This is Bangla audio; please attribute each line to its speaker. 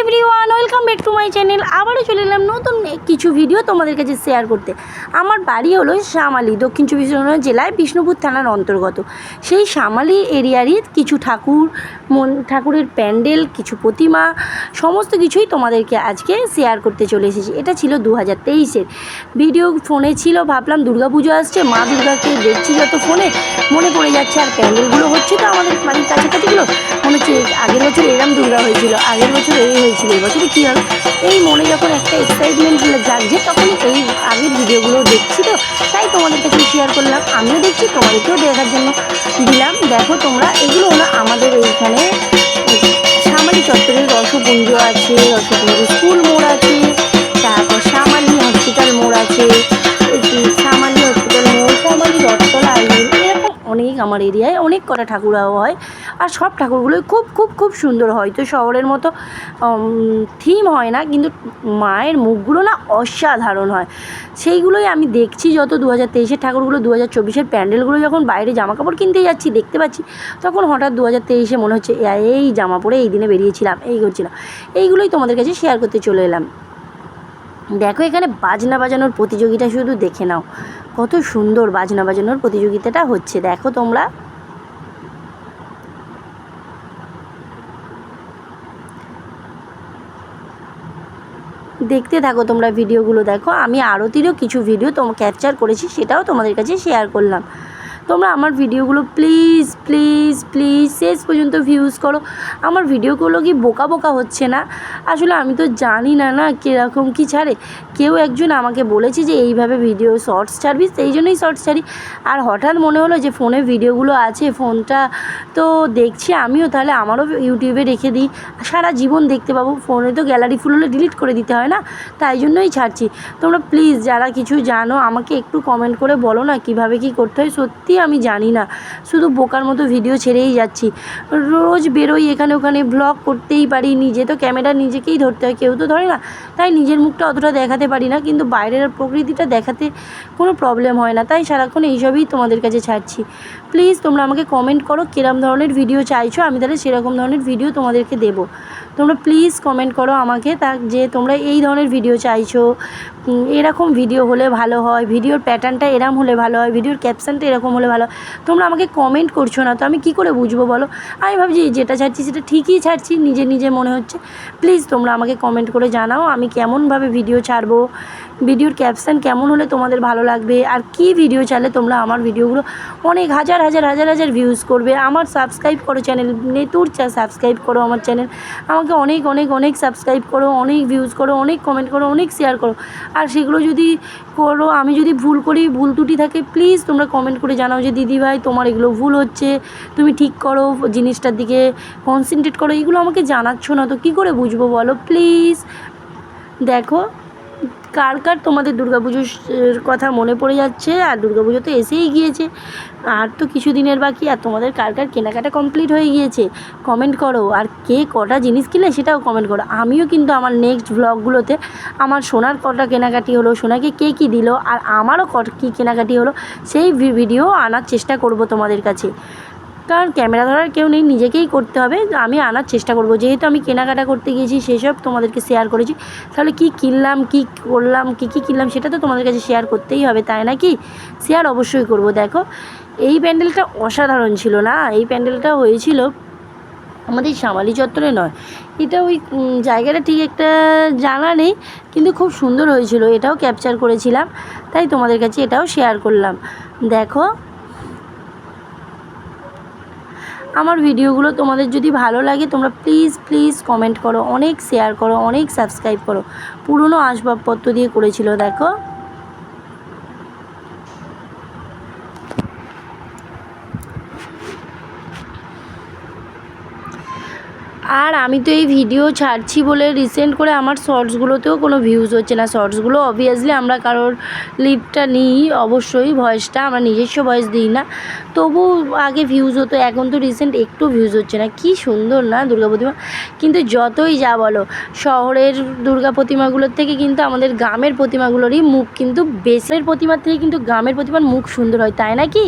Speaker 1: Everyone, welcome back to my channel. আবারও চলে এলাম নতুন কিছু ভিডিও তোমাদের কাছে শেয়ার করতে। আমার বাড়ি হলো শ্যামালি, দক্ষিণ চব্বিশ পরগনা জেলায় বিষ্ণুপুর থানার অন্তর্গত। সেই শ্যামালি এরিয়ারই কিছু ঠাকুর, মন, ঠাকুরের প্যান্ডেল, কিছু প্রতিমা, সমস্ত কিছুই তোমাদেরকে আজকে শেয়ার করতে চলে এসেছি। এটা ছিল দু হাজার তেইশের। ভিডিও ফোনে ছিল, ভাবলাম দুর্গা পুজো আসছে, মা দুর্গাকে দেখছি যত ফোনে, মনে পড়ে যাচ্ছে আর প্যান্ডেলগুলো হচ্ছে তো আমাদের বাড়ির কাছাকাছিগুলো হচ্ছে আগের বছর এরম দুর্গা হয়েছিল, আগের বছর এই হয়েছিল, এই বছরে কী হবে? এই মনে যখন একটা এক্সাইটমেন্ট জাগছে তখন এই আগের ভিডিওগুলো দেখছি তো, তাই তোমাদের কাছে শেয়ার করলাম। আমিও দেখছি, তোমাদেরকেও দেখার জন্য দিলাম। দেখো তোমরা, এগুলো হলো আমাদের এইখানে সামাজিক চত্বরের রসপুঞ্জ আছে রসপুঞ্জ স্কুল মোড় আছে আমার এরিয়ায় অনেক কটা ঠাকুরাও হয়। আর সব ঠাকুরগুলোই খুব খুব খুব সুন্দর হয়। তো শহরের মতো থিম হয় না, কিন্তু মায়ের মুখগুলো না অসাধারণ হয়। সেইগুলোই আমি দেখছি যত দু হাজার তেইশের ঠাকুরগুলো দু হাজার চব্বিশের প্যান্ডেলগুলো যখন বাইরে জামা কাপড় কিনতে যাচ্ছি, দেখতে পাচ্ছি, তখন হঠাৎ দু হাজার তেইশে মনে হচ্ছে, এই জামা পরে এই দিনে বেরিয়েছিলাম, এই করছিলাম। এইগুলোই তোমাদের কাছে শেয়ার করতে চলে এলাম। দেখো, এখানে বাজনা বাজানোর প্রতিযোগিতা শুধু দেখে নাও। কত সুন্দর বাজনা বাজানোর প্রতিযোগিতাটা হচ্ছে। দেখো তোমরা। দেখতে থাকো তোমরা ভিডিওগুলো। দেখো, আমি আরতিরও কিছু ভিডিও তোম ক্যাপচার করেছি, সেটাও তোমাদের কাছে শেয়ার করলাম। তোমরা আমার ভিডিওগুলো প্লিজ প্লিজ প্লিজ শেষ পর্যন্ত ভিউজ করো। আমার ভিডিওগুলো কি বোকা বোকা হচ্ছে না? আসলে আমি তো জানি না না কীরকম কী ছাড়ে। কেউ একজন আমাকে বলেছে যে এইভাবে ভিডিও শর্টস ছাড়বি, সেই জন্যই শর্টস ছাড়ি। আর হঠাৎ মনে হলো যে ফোনে ভিডিওগুলো আছে, ফোনটা তো দেখছি আমিও, তাহলে আমারও ইউটিউবে রেখে দিই। সারা জীবন দেখতে পাবো, ফোনে তো গ্যালারি ফুল হলে ডিলিট করে দিতে হয় না? তাই জন্যই ছাড়ছি। তোমরা প্লিজ যারা কিছু জানো, আমাকে একটু কমেন্ট করে বলো না কীভাবে কি করতে হয়। সত্যি আমি জানি না। শুধু বোকার মতো ভিডিও ছেড়েই যাচ্ছি। রোজ বেরোই এখানে ওখানে ব্লগ করতেই পারি, নিজে তো ক্যামেরা নিজেকেই ধরতে হয়, কেউ তো ধরে না। তাই নিজের মুখটা অতটা দেখাতে পারি না, কিন্তু বাইরের প্রকৃতিটা দেখাতে কোনো প্রবলেম হয় না। তাই সারাক্ষণ এইসবই তোমাদের কাছে ছাড়ছি। প্লিজ তোমরা আমাকে কমেন্ট করো, কিরম ধরনের ভিডিও চাইছো, আমি তাহলে সেরকম ধরনের ভিডিও তোমাদেরকে দেবো। তোমরা প্লিজ কমেন্ট করো আমাকে, তা যে তোমরা এই ধরনের ভিডিও চাইছো। এরকম ভিডিও হলে ভালো হয় ভিডিওর প্যাটার্নটা এরম হলে ভালো হয় ভিডিওর ক্যাপশনটা এরকম হলে ভালো তোমরা আমাকে কমেন্ট করছ না, তো আমি কি করে বুঝব বলো? আমি ভাবছি যেটা ছাড়ছি সেটা ঠিকই ছাড়ছি, নিজে নিজে মনে হচ্ছে। প্লিজ তোমরা আমাকে কমেন্ট করে জানাও, আমি কেমনভাবে ভিডিও ছাড়বো ভিডিওর ক্যাপশন কেমন হলে তোমাদের ভালো লাগবে, আর কি ভিডিও চাইলে তোমরা আমার ভিডিওগুলো অনেক হাজার হাজার হাজার হাজার ভিউজ করবে। আমার সাবস্ক্রাইব করো চ্যানেল নেতুর চা সাবস্ক্রাইব করো আমার চ্যানেল আমাকে অনেক অনেক অনেক সাবস্ক্রাইব করো, অনেক ভিউজ করো, অনেক কমেন্ট করো, অনেক শেয়ার করো। আর সেগুলো যদি করো, আমি যদি ভুল করি, ভুল ত্রুটি থাকে প্লিজ তোমরা কমেন্ট করে জানাও যে, দিদি ভাই, তোমার এগুলো ভুল হচ্ছে। তুমি ঠিক করো জিনিসটার দিকে কনসেন্ট্রেট করো এগুলো আমাকে জানাচ্ছ না তো কী করে বুঝব বলো? প্লিজ দেখো, কার কার তোমাদের দুর্গাপুজোর কথা মনে পড়ে যাচ্ছে আর দুর্গাপুজো তো এসেই গিয়েছে। আর তো কিছু দিনের বাকি, আর তোমাদের কার কার কেনাকাটা কমপ্লিট হয়ে গিয়েছে কমেন্ট করো। আর কে কটা জিনিস কিনলে সেটাও কমেন্ট করো। আমিও কিন্তু আমার নেক্সট ব্লগগুলোতে আমার সোনার কটা কেনাকাটি হলো, সোনাকে কে কী দিল, আর আমারও কী কেনাকাটি হলো, সেই ভিডিও আনার চেষ্টা করব তোমাদের কাছে। কারণ ক্যামেরা ধরার কেউ নেই, নিজেকেই করতে হবে। আমি আনার চেষ্টা করব। যেহেতু আমি কেনাকাটা করতে গিয়েছি, সেসব তোমাদেরকে শেয়ার করেছি, তাহলে কি কিনলাম, কি করলাম, কি কি কিনলাম সেটা তো তোমাদের কাছে শেয়ার করতেই হবে, তাই না কি? শেয়ার অবশ্যই করব। দেখো, এই প্যান্ডেলটা অসাধারণ ছিল না? এই প্যান্ডেলটা হয়েছিল আমাদের শ্যামালি চত্বরে নয়। এটা ওই জায়গাটা ঠিক একটা জানা নেই, কিন্তু খুব সুন্দর হয়েছিল। এটাও ক্যাপচার করেছিলাম, তাই তোমাদের কাছে এটাও শেয়ার করলাম। দেখো আমার ভিডিওগুলো তোমাদের যদি ভালো লাগে, তোমরা প্লিজ প্লিজ কমেন্ট করো, অনেক শেয়ার করো, অনেক সাবস্ক্রাইব করো। পুরনো আসবাবপত্র দিয়ে করেছিল, দেখো। আর আমি তো এই ভিডিও ছাড়ছি বলে রিসেন্ট করে আমার শর্টসগুলোতেও কোনো ভিউজ হচ্ছে না। শর্টসগুলো অবভিয়াসলি আমরা কারোর লিডটা নিই, অবশ্যই ভয়েসটা আমরা নিজস্ব ভয়েস দিই না। তবু আগে ভিউজ হতো, এখন তো রিসেন্ট একটু ভিউজ হচ্ছে না। কি সুন্দর না দুর্গা প্রতিমা? কিন্তু যতই যা বলো, শহরের দুর্গা প্রতিমাগুলোর থেকে কিন্তু আমাদের গ্রামের প্রতিমাগুলোরই মুখ কিন্তু বেসের প্রতিমার থেকে কিন্তু গ্রামের প্রতিমার মুখ সুন্দর হয়, তাই না কি?